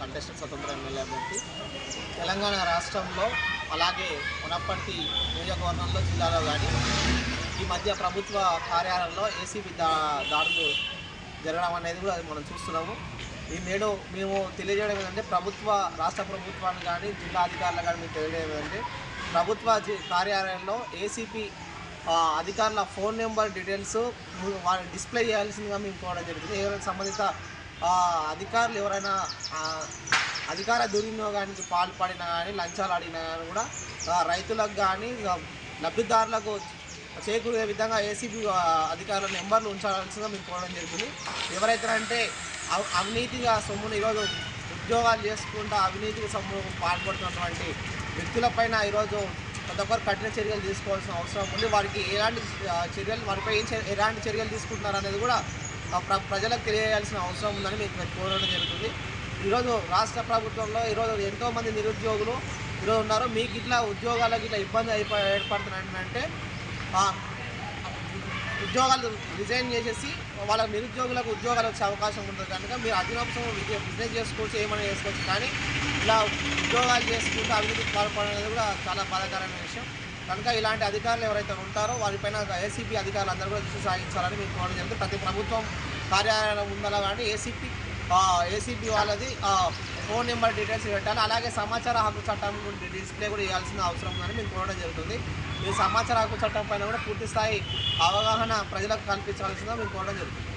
Contested స్వతంత్ర MLA అభ్యర్థి. తెలంగాణ రాష్ట్రంలో అలాగే ఉన్నప్పటి నియోజకవర్గంలో జిల్లాలో కానీ ఈ మధ్య ప్రభుత్వ కార్యాలయంలో ఏసీబీ దా దాడులు జరగడం అనేది కూడా మనం చూస్తున్నాము. ఈ మేడం మేము తెలియజేయడం ఏంటంటే ప్రభుత్వ రాష్ట్ర ప్రభుత్వాన్ని కానీ జిల్లా అధికారులు కానీ మేము తెలియజేయడం ఏంటంటే ప్రభుత్వ కార్యాలయంలో ఏసీపీ అధికారుల ఫోన్ నెంబర్ డీటెయిల్స్ వారిని డిస్ప్లే చేయాల్సిందిగా మేము కోవడం జరుగుతుంది. ఎవరైనా సంబంధిత అధికారులు ఎవరైనా అధికార దుర్వినియోగానికి పాల్పడినా కానీ లంచాలు అడిగినా కానీ కూడా రైతులకు కానీ లబ్ధిదారులకు చేకూరే విధంగా ఏసీబీ అధికారుల నెంబర్లు ఉంచాల్సిందిగా మేము కోరడం జరుగుతుంది. ఎవరైతే అంటే అవినీతిగా సొమ్మును ఈరోజు ఉద్యోగాలు చేసుకుంటూ అవినీతికి సొమ్ము పాల్పడుతున్నటువంటి వ్యక్తులపైన ఈరోజు ప్రతి ఒక్కరు కఠిన చర్యలు తీసుకోవాల్సిన అవసరం ఉంది. వారికి ఎలాంటి చర్యలు వారిపై ఏం ఎలాంటి చర్యలు తీసుకుంటున్నారు అనేది కూడా ప్రజలకు తెలియాల్సిన అవసరం ఉందని మీకు కోరడం జరుగుతుంది. ఈరోజు రాష్ట్ర ప్రభుత్వంలో ఈరోజు ఎంతోమంది నిరుద్యోగులు ఈరోజు ఉన్నారు. మీకు ఇట్లా ఉద్యోగాలకు ఇట్లా ఇబ్బంది అయిపో ఏర్పడుతున్నాయంటే ఉద్యోగాలు రిజైన్ చేసేసి వాళ్ళ నిరుద్యోగులకు ఉద్యోగాలు వచ్చే అవకాశం ఉంటుంది. కనుక మీరు అధినోపసం బిజినెస్ చేసుకోవచ్చు ఏమైనా చేసుకోవచ్చు. కానీ ఇలా ఉద్యోగాలు చేసుకుంటూ అభివృద్ధి పాల్పడడం అనేది కూడా చాలా బాధాకరమైన విషయం. కనుక ఇలాంటి అధికారులు ఎవరైతే ఉంటారో వారిపైన ఏసీపీ అధికారులు అందరూ కూడా దృష్టి సాగించాలని మీకు కోరడం జరుగుతుంది ప్రతి ప్రభుత్వం కార్యాలయం ఉండాలి కానీ ఏసీపీ ఏసీబీ వాళ్ళది ఫోన్ నెంబర్ డీటెయిల్స్ పెట్టాలి. అలాగే సమాచార హక్కు చట్టం గురించి డిస్ప్లే కూడా ఇవ్వాల్సిన అవసరం ఉందని మేము కోరడం జరుగుతుంది. ఈ సమాచార హక్కు చట్టం పైన కూడా పూర్తి స్థాయి అవగాహన ప్రజలకు కల్పించాల్సిందిగా మేము కోరడం జరుగుతుంది.